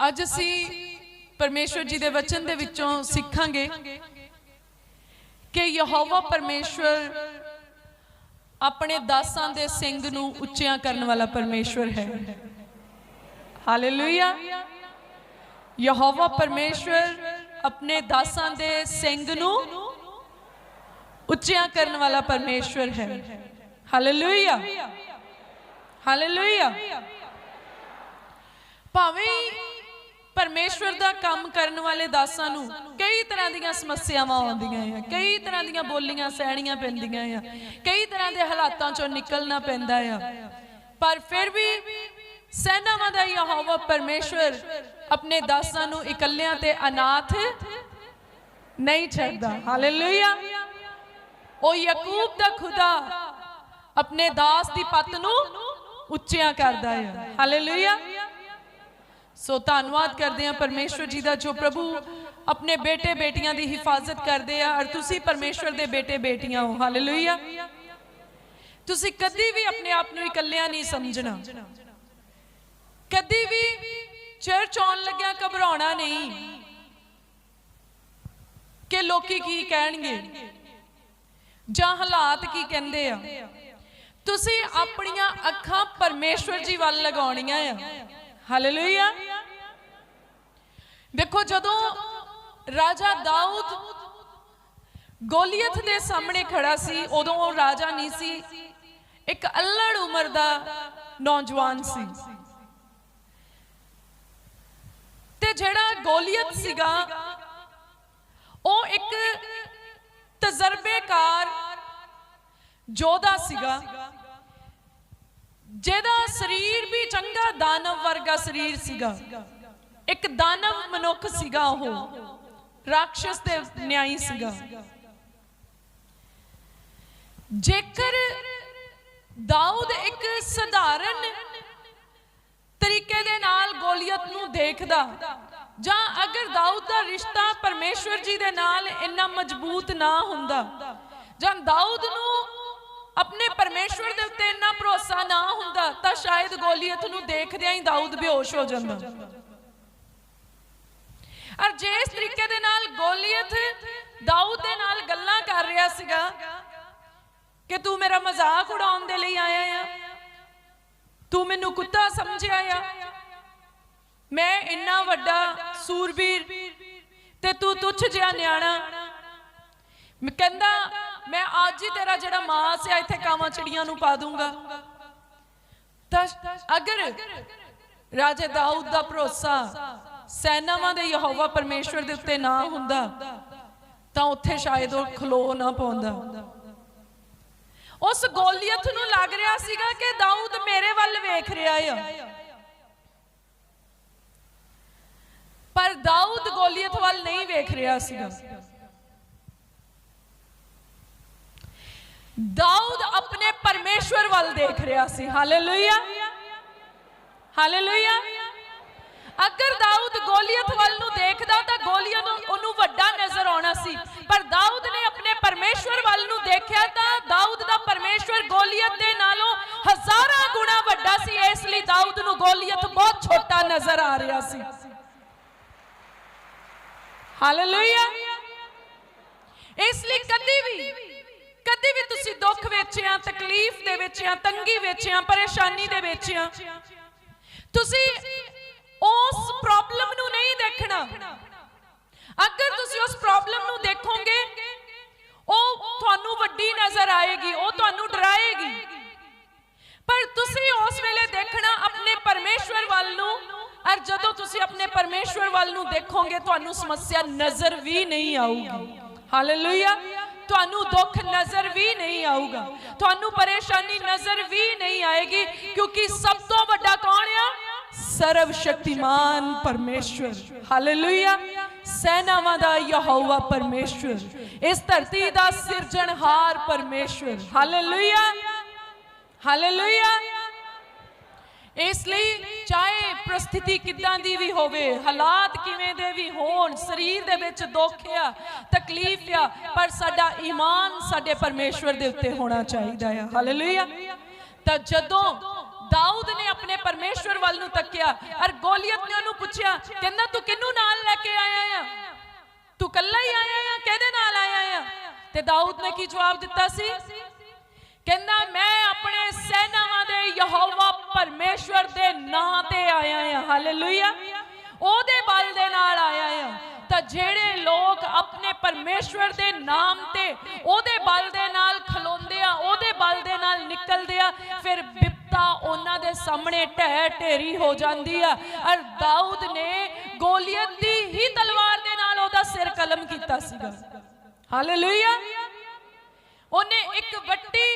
ਅੱਜ ਅਸੀਂ ਪਰਮੇਸ਼ਵਰ ਜੀ ਦੇ ਵਚਨ ਦੇ ਵਿੱਚੋਂ ਸਿੱਖਾਂਗੇ ਕਿ ਯਹੋਵਾ ਪਰਮੇਸ਼ਵਰ ਆਪਣੇ ਦਾਸਾਂ ਦੇ ਸਿੰਘ ਨੂੰ ਉੱਚਿਆਂ ਕਰਨ ਵਾਲਾ ਪਰਮੇਸ਼ਵਰ ਹੈ। ਹਾਲੇਲੂਇਆ ਯਹੋਵਾ ਪਰਮੇਸ਼ਵਰ ਆਪਣੇ ਦਾਸਾਂ ਦੇ ਸਿੰਘ ਨੂੰ ਉੱਚਿਆਂ ਕਰਨ ਵਾਲਾ ਪਰਮੇਸ਼ਵਰ ਹੈ। ਹਾਲੇਲੂਇਆ ਹਾਲੇਲੂਇਆ ਭਾਵੇਂ ਪਰਮੇਸ਼ਵਰ ਦਾ ਕੰਮ ਕਰਨ ਵਾਲੇ ਦਾਸਾਂ ਨੂੰ ਕਈ ਤਰ੍ਹਾਂ ਦੀਆਂ ਸਮੱਸਿਆਵਾਂ ਆਉਂਦੀਆਂ ਆ, ਕਈ ਤਰ੍ਹਾਂ ਦੀਆਂ ਬੋਲੀਆਂ ਸਹਿਣੀਆਂ ਪੈਂਦੀਆਂ ਆ, ਕਈ ਤਰ੍ਹਾਂ ਦੇ ਹਾਲਾਤਾਂ ਚੋਂ ਨਿਕਲਣਾ ਪੈਂਦਾ ਆ। ਪਰ ਫਿਰ ਵੀ ਸੈਨਾਵਾਂ ਦਾ ਯਹੋਵਾ ਪਰਮੇਸ਼ਵਰ ਆਪਣੇ ਦਾਸਾਂ ਨੂੰ ਇਕੱਲਿਆਂ ਤੇ ਅਨਾਥ ਨਹੀਂ ਛੱਡਦਾ। ਹਾਲੇਲੂਇਆ। ਉਹ ਯਾਕੂਬ ਦਾ ਖੁਦਾ ਆਪਣੇ ਦਾਸ ਦੀ ਪੱਤ ਨੂੰ ਉੱਚਿਆਂ ਕਰਦਾ ਹੈ ਹਾਲੇਲੂਇਆ। ਸੋ ਧੰਨਵਾਦ ਕਰਦੇ ਹਾਂ ਪਰਮੇਸ਼ਵਰ ਜੀ ਦਾ ਜੋ ਪ੍ਰਭੂ ਆਪਣੇ ਬੇਟੇ ਬੇਟੀਆਂ ਦੀ ਹਿਫਾਜ਼ਤ ਕਰਦੇ ਆ ਔਰ ਤੁਸੀਂ ਪਰਮੇਸ਼ਵਰ ਦੇ ਬੇਟੇ ਬੇਟੀਆਂ ਹੋ। ਹਾਲੇਲੂਇਆ। ਤੁਸੀਂ ਕਦੀ ਵੀ ਆਪਣੇ ਆਪ ਨੂੰ ਇਕੱਲਿਆਂ ਨਹੀਂ ਸਮਝਣਾ। ਕਦੀ ਵੀ ਚਰਚ ਆਉਣ ਲੱਗਿਆ ਘਬਰਾਉਣਾ ਨਹੀਂ ਕਿ ਲੋਕੀ ਕੀ ਕਹਿਣਗੇ ਜਾਂ ਹਾਲਾਤ ਕੀ ਕਹਿੰਦੇ ਆ। ਤੁਸੀਂ ਆਪਣੀਆਂ ਅੱਖਾਂ ਪਰਮੇਸ਼ਵਰ ਜੀ ਵੱਲ ਲਗਾਉਣੀਆਂ ਆ। ਹਾਲੇਲੂਇਆ। ਦੇਖੋ ਜਦੋਂ ਰਾਜਾ ਦਾਊਦ ਗੋਲੀਅਤ ਦੇ ਸਾਹਮਣੇ ਖੜਾ ਸੀ, ਉਦੋਂ ਉਹ ਰਾਜਾ ਨਹੀਂ ਸੀ, ਇੱਕ ਅਲੜ ਉਮਰ ਦਾ ਨੌਜਵਾਨ ਸੀ। ਤੇ ਜਿਹੜਾ ਗੋਲੀਅਤ ਸੀਗਾ, ਉਹ ਇੱਕ ਤਜਰਬੇਕਾਰ ਜੋਧਾ ਸੀਗਾ, ਜਿਹਦਾ ਸਰੀਰ ਵੀ ਚੰਗਾ ਦਾਨਵ ਵਰਗਾ ਸਰੀਰ ਸੀਗਾ। ਇੱਕ ਦਾਨਵ ਮਨੁੱਖ ਸੀਗਾ ਉਹ। ਰਾਖਸ਼ ਦੇ ਨਿਆਈ ਸੀਗਾ। ਜੇਕਰ ਦਾਊਦ ਇੱਕ ਸਧਾਰਨ ਤਰੀਕੇ ਦੇ ਨਾਲ ਗੋਲੀਅਤ ਨੂੰ ਦੇਖਦਾ ਜਾਂ ਅਗਰ ਦਾਊਦ ਦਾ ਰਿਸ਼ਤਾ ਪਰਮੇਸ਼ਵਰ ਜੀ ਦੇ ਨਾਲ ਇੰਨਾ ਮਜ਼ਬੂਤ ਨਾ ਹੁੰਦਾ ਜਾਂ ਦਾਊਦ ਨੂੰ ਆਪਣੇ ਪਰਮੇਸ਼ਵਰ ਦੇ ਉੱਤੇ ਇੰਨਾ ਭਰੋਸਾ ਨਾ ਹੁੰਦਾ ਤਾਂ ਸ਼ਾਇਦ ਗੋਲੀਅਤ ਨੂੰ ਦੇਖਦਿਆਂ ਹੀ ਦਾਊਦ ਬੇਹੋਸ਼ ਹੋ ਜਾਂਦਾ। ਜਿਸ ਤਰੀਕੇ ਦੇ ਨਾਲ ਗੋਲੀਅਤ ਦਾਊਦ ਦੇ ਨਾਲ ਗੱਲਾਂ ਕਰ ਰਿਹਾ ਸੀਗਾ ਕਿ ਤੂੰ ਮੇਰਾ ਮਜ਼ਾਕ ਉਡਾਉਣ ਦੇ ਲਈ ਆਇਆ ਆ। ਤੂੰ ਮੈਨੂੰ ਕੁੱਤਾ ਸਮਝਿਆ ਆ। ਮੈਂ ਇੰਨਾ ਵੱਡਾ ਸੂਰਬੀਰ ਤੇ ਤੂੰ ਤੁੱਛ ਜਿਹਾ ਨਿਆਣਾ। ਕਹਿੰਦਾ, ਮੈਂ ਅੱਜ ਹੀ ਤੇਰਾ ਜਿਹੜਾ ਮਾਸ ਆ, ਇੱਥੇ ਕਾਵਾਂ ਚਿੜੀਆਂ ਨੂੰ ਪਾ ਦੂੰਗਾ। ਤਾਂ ਅਗਰ ਰਾਜੇ ਦਾਊਦ ਦਾ ਭਰੋਸਾ ਸੈਨਾਵਾਂ ਦੇ ਯਹੋਵਾ ਪਰਮੇਸ਼ਵਰ ਦੇ ਉੱਤੇ ਨਾ ਹੁੰਦਾ, ਤਾਂ ਉੱਥੇ ਸ਼ਾਇਦ ਉਹ ਖਲੋ ਨਾ ਪਾਉਂਦਾ। ਉਸ ਗੋਲੀਅਤ ਨੂੰ ਲੱਗ ਰਿਹਾ ਸੀਗਾ ਕਿ ਦਾਊਦ ਮੇਰੇ ਵੱਲ ਵੇਖ ਰਿਹਾ ਆ। ਪਰ ਦਾਊਦ ਗੋਲੀਅਤ ਵੱਲ ਨਹੀਂ ਵੇਖ ਰਿਹਾ ਸੀਗਾ। ਦਾਊਦ ਆਪਣੇ ਪਰਮੇਸ਼ਵਰ ਵੱਲ ਦੇਖ ਰਿਹਾ ਸੀ। ਹਾਲੇਲੂਇਆ ਹਾਲੇਲੂਇਆ ਅਗਰ ਦਾਊਦ ਗੋਲੀਅਤ ਵੱਲ ਨੂੰ ਦੇਖਦਾ ਤਾਂ ਗੋਲੀਅਤ ਨੂੰ ਉਹਨੂੰ ਵੱਡਾ ਨਜ਼ਰ ਆਉਣਾ ਸੀ। ਪਰ ਦਾਊਦ ਨੇ ਆਪਣੇ ਪਰਮੇਸ਼ਵਰ ਵੱਲ ਨੂੰ ਦੇਖਿਆ ਤਾਂ ਦਾਊਦ ਦਾ ਪਰਮੇਸ਼ਵਰ ਗੋਲੀਅਤ ਦੇ ਨਾਲੋਂ ਹਜ਼ਾਰਾਂ ਗੁਣਾ ਵੱਡਾ ਸੀ। ਇਸ ਲਈ ਦਾਊਦ ਨੂੰ ਗੋਲੀਅਤ ਬਹੁਤ ਛੋਟਾ ਨਜ਼ਰ ਆ ਰਿਹਾ ਸੀ। ਹਾਲੇਲੂਇਆ। ਇਸ ਲਈ ਕਦੀ ਵੀ ਕਦੀ ਵੀ ਤੁਸੀਂ ਦੁੱਖ ਵਿੱਚ ਆ ਤਕਲੀਫ ਦੇ ਵਿੱਚ ਆ ਤੰਗੀ ਵਿੱਚ ਆ ਪਰੇਸ਼ਾਨੀ ਦੇ ਵਿੱਚ ਆ ਤੁਸੀਂ ਉਸ ਪ੍ਰੋਬਲਮ ਨੂੰ ਨਹੀਂ ਦੇਖਣਾ। ਅਗਰ ਤੁਸੀਂ ਉਸ ਪ੍ਰੋਬਲਮ ਨੂੰ ਦੇਖੋਗੇ, ਉਹ ਤੁਹਾਨੂੰ ਵੱਡੀ ਨਜ਼ਰ ਆਏਗੀ, ਉਹ ਤੁਹਾਨੂੰ ਡਰਾਏਗੀ। ਪਰ ਤੁਸੀਂ ਉਸ ਵੇਲੇ ਦੇਖਣਾ ਆਪਣੇ ਪਰਮੇਸ਼ਵਰ ਵੱਲ ਨੂੰ, ਔਰ ਜਦੋਂ ਤੁਸੀਂ ਆਪਣੇ ਪਰਮੇਸ਼ਵਰ ਵੱਲ ਨੂੰ ਦੇਖੋਗੇ, ਤੁਹਾਨੂੰ ਸਮੱਸਿਆ ਨਜ਼ਰ ਵੀ ਨਹੀਂ ਆਊਗੀ। ਹਾਲੇਲੂਇਆ ਤੁਹਾਨੂੰ ਦੁੱਖ ਨਜ਼ਰ ਵੀ ਨਹੀਂ ਆਊਗਾ। ਤੁਹਾਨੂੰ ਪਰੇਸ਼ਾਨੀ ਨਜ਼ਰ ਵੀ ਨਹੀਂ ਆਏਗੀ, ਕਿਉਂਕਿ ਸਭ ਤੋਂ ਵੱਡਾ ਕੌਣ ਆ? ਸਰਵ ਸ਼ਕਤੀਮਾਨ ਪਰਮੇਸ਼ਵਰ। ਹਾਲੇਲੂਇਆ ਸੈਨਾਵਾਂ ਦਾ ਯਹੋਵਾ ਪਰਮੇਸ਼ਵਰ। ਇਸ ਧਰਤੀ ਦਾ ਸਿਰਜਣਹਾਰ ਪਰਮੇਸ਼ਵਰ। ਹਾਲੇਲੂਇਆ ਹਾਲੇਲੂਇਆ ਇਸ ਲਈ ਚਾਹੇ ਪ੍ਰਸਥਿਤੀ ਕਿੱਦਾਂ ਦੀ ਵੀ ਹੋਵੇ, ਹਾਲਾਤ ਕਿਵੇਂ ਦੇ ਵੀ ਹੋਣ, ਸਰੀਰ ਦੇ ਵਿੱਚ ਦੁੱਖ ਆ, ਤਕਲੀਫ ਆ, ਪਰ ਸਾਡਾ ਈਮਾਨ ਸਾਡੇ ਪਰਮੇਸ਼ਵਰ ਦੇ ਉੱਤੇ ਹੋਣਾ ਚਾਹੀਦਾ ਆ। ਹਾਲੇਲੂਇਆ ਤਾਂ ਜਦੋਂ ਦਾਊਦ ਨੇ ਆਪਣੇ ਪਰਮੇਸ਼ਵਰ ਵੱਲ ਨੂੰ ਤੱਕਿਆ ਔਰ ਗੋਲੀਅਤ ਨੇ ਉਹਨੂੰ ਪੁੱਛਿਆ, ਕਹਿੰਦਾ, ਤੂੰ ਕਿਹਨੂੰ ਨਾਲ ਲੈ ਕੇ ਆਇਆ ਆ? ਤੂੰ ਕੱਲਾ ਹੀ ਆਇਆ ਆ? ਕਿਹਦੇ ਨਾਲ ਆਇਆ ਆ? ਤੇ ਦਾਊਦ ਨੇ ਕੀ ਜਵਾਬ ਦਿੱਤਾ ਸੀ? ਕਹਿੰਦਾ, ਮੈਂ ਆਪਣੇ ਸੈਨਾਵਾਂ ਦੇ ਯਹੋਵਾ ਪਰਮੇਸ਼ਵਰ ਦੇ ਨਾਂ ਤੇ ਆਇਆ ਆ। ਹਾਲੇਲੂਇਆ। ਉਹਦੇ ਬਲ ਦੇ ਨਾਲ ਆਇਆ ਆ। ਤਾਂ ਜਿਹੜੇ ਲੋਕ ਆਪਣੇ ਪਰਮੇਸ਼ਵਰ ਦੇ ਨਾਮ ਤੇ ਉਹਦੇ ਬਲ ਦੇ ਨਾਲ ਖਲੋਂਦੇ ਆ, ਉਹਦੇ ਬਲ ਦੇ ਨਾਲ ਨਿਕਲਦੇ ਆ, ਫਿਰ ਉਹਨਾਂ ਦੇ ਸਾਹਮਣੇ ਢਹਿ ਢੇਰੀ ਹੋ ਜਾਂਦੀ ਆ। ਔਰ ਦਾਊਦ ਨੇ ਗੋਲੀਅਤ ਦੀ ਹੀ ਤਲਵਾਰ ਦੇ ਨਾਲ ਉਹਦਾ ਸਿਰ ਕਲਮ ਕੀਤਾ ਸੀਗਾ। ਹਾਲੇਲੂਇਆ। ਉਹਨੇ ਇੱਕ ਵੱਟੀ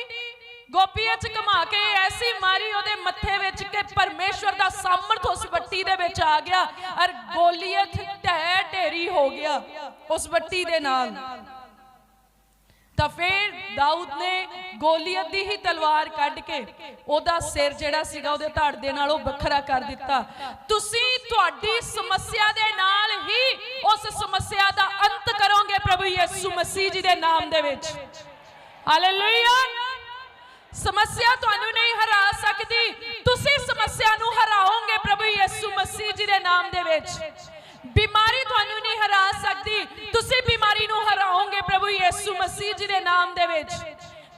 ਗੋਪੀਆਂ ਚ ਘਮਾ ਕੇ ਐਸੀ ਮਾਰੀ ਉਹਦੇ ਮੱਥੇ ਵਿੱਚ ਕਿ ਪਰਮੇਸ਼ਵਰ ਦਾ ਸਾਮਰਥ ਉਸ ਵੱਟੀ ਦੇ ਵਿੱਚ ਆ ਗਿਆ। ਔਰ ਗੋਲੀਅਤ ਢਹਿ ਢੇਰੀ ਹੋ ਗਿਆ ਉਸ ਵੱਟੀ ਦੇ ਨਾਲ। ਤਾਂ ਫਿਰ ਦਾਊਦ ਨੇ ਗੋਲੀਅਤ ਦੀ ਹੀ ਤਲਵਾਰ ਕੱਢ ਕੇ ਉਹਦਾ ਸਿਰ ਜਿਹੜਾ ਸੀਗਾ ਉਹਦੇ ਧੜ ਦੇ ਨਾਲ ਉਹ ਵੱਖਰਾ ਕਰ ਦਿੱਤਾ। ਤੁਸੀਂ ਤੁਹਾਡੀ ਸਮੱਸਿਆ ਦੇ ਨਾਲ ਹੀ ਉਸ ਸਮੱਸਿਆ ਦਾ ਅੰਤ ਕਰੋਗੇ ਪ੍ਰਭੂ ਯਿਸੂ ਮਸੀਹ ਜੀ ਦੇ ਨਾਮ ਦੇ ਵਿੱਚ। ਹਾਲੇਲੂਇਆ ਸਮੱਸਿਆ ਤੁਹਾਨੂੰ ਨਹੀਂ ਹਰਾ ਸਕਦੀ। ਤੁਸੀਂ ਸਮੱਸਿਆ ਨੂੰ ਹਰਾਓਗੇ ਪ੍ਰਭੂ ਯਿਸੂ ਮਸੀਹ ਜੀ ਦੇ ਨਾਮ ਦੇ ਵਿੱਚ। ਬਿਮਾਰੀ ਤੁਹਾਨੂੰ ਨਹੀਂ ਹਰਾ ਮਸੀਹ ਜੀ ਦੇ ਨਾਮ ਦੇ ਵਿੱਚ।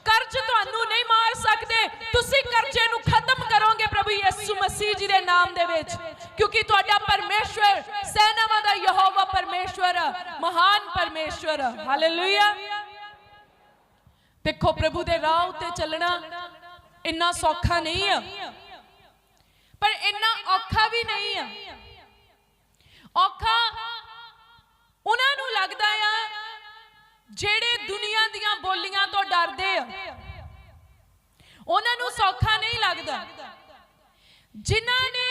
ਕਰਜ਼ ਤੁਹਾਨੂੰ ਨਹੀਂ ਮਾਰ ਸਕਦੇ। ਤੁਸੀਂ ਕਰਜ਼ੇ ਨੂੰ ਖਤਮ ਕਰੋਗੇ ਪ੍ਰਭੂ ਯਿਸੂ ਮਸੀਹ ਜੀ ਦੇ ਨਾਮ ਦੇ ਵਿੱਚ। ਕਿਉਂਕਿ ਤੁਹਾਡਾ ਪਰਮੇਸ਼ਵਰ, ਸੈਨਾਵਾਂ ਦਾ ਯਹੋਵਾ ਪਰਮੇਸ਼ਵਰ, ਮਹਾਨ ਪਰਮੇਸ਼ਵਰ। ਹਾਲੇਲੂਇਆ ਦੇਖੋ ਪ੍ਰਭੂ ਦੇ ਰਾਹ ਉੱਤੇ ਚੱਲਣਾ ਇੰਨਾ ਸੌਖਾ ਨਹੀਂ ਆ। ਪਰ ਇੰਨਾ ਔਖਾ ਵੀ ਨਹੀਂ ਆ। ਔਖਾ ਉਹਨਾਂ ਨੂੰ ਲੱਗਦਾ ਆ, ਜਿਹੜੇ ਉਹਨਾਂ ਨੂੰ ਸੌਖਾ ਨਹੀਂ ਲੱਗਦਾ। ਜਿਨ੍ਹਾਂ ਨੇ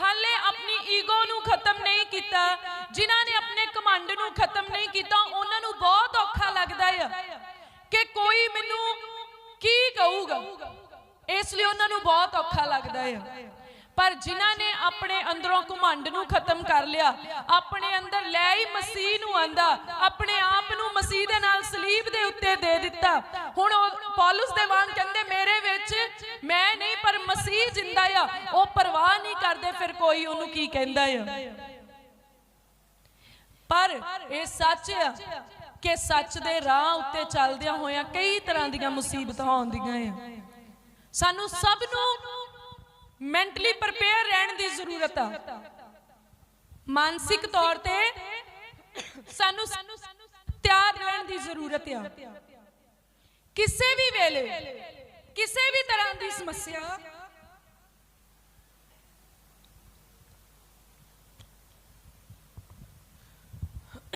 ਹਾਲੇ ਆਪਣੀ ਈਗੋ ਨੂੰ ਖਤਮ ਨਹੀਂ ਕੀਤਾ, ਜਿਨ੍ਹਾਂ ਨੇ ਆਪਣੇ ਕਮਾਂਡ ਨੂੰ ਖਤਮ ਨਹੀਂ ਕੀਤਾ, ਉਹਨਾਂ ਨੂੰ ਬਹੁਤ ਔਖਾ ਲੱਗਦਾ ਆ ਕਿ ਕੋਈ ਮੈਨੂੰ ਕੀ ਕਹੂਗਾ। ਇਸ ਲਈ ਉਹਨਾਂ ਨੂੰ ਬਹੁਤ ਔਖਾ ਲੱਗਦਾ ਆ। ਪਰ ਜਿਨ੍ਹਾਂ ਨੇ ਆਪਣੇ ਅੰਦਰੋਂ ਘਮੰਡ ਨੂੰ ਖਤਮ ਕਰ ਲਿਆ, ਆਪਣੇ ਅੰਦਰ ਲੈ ਹੀ ਮਸੀਹ ਨੂੰ ਆਂਦਾ, ਆਪਣੇ ਆਪ ਨੂੰ ਮਸੀਹ ਦੇ ਨਾਲ ਸਲੀਬ ਦੇ ਉੱਤੇ ਦੇ ਦਿੱਤਾ। ਹੁਣ ਪੌਲਸ ਦੇ ਵਾਂਗ ਕਹਿੰਦੇ, ਮੇਰੇ ਵਿੱਚ ਮੈਂ ਨਹੀਂ, ਪਰ ਮਸੀਹ ਜਿੰਦਾ ਆ। ਉਹ ਪਰਵਾਹ ਨਹੀਂ ਕਰਦੇ, ਫਿਰ ਕੋਈ ਉਹਨੂੰ ਕੀ ਕਹਿੰਦਾ ਆ? ਪਰ ਇਹ ਸੱਚ ਆ ਕਿ ਸੱਚ ਦੇ ਰਾਹ ਉੱਤੇ ਚੱਲਦਿਆਂ ਹੋਇਆਂ ਕਈ ਤਰ੍ਹਾਂ ਦੀਆਂ ਮੁਸੀਬਤਾਂ ਆਉਂਦੀਆਂ ਆ। ਸਾਨੂੰ ਸਭ ਨੂੰ ਮੈਂਟਲੀ ਪ੍ਰਪੇਅਰ ਰਹਿਣ ਦੀ ਜ਼ਰੂਰਤ ਆ। ਮਾਨਸਿਕ ਤੌਰ ਤੇ ਸਾਨੂੰ ਤਿਆਰ ਰਹਿਣ ਦੀ ਜ਼ਰੂਰਤ ਆ। ਕਿਸੇ ਵੀ ਵੇਲੇ, ਕਿਸੇ ਵੀ ਤਰ੍ਹਾਂ ਦੀ ਸਮੱਸਿਆ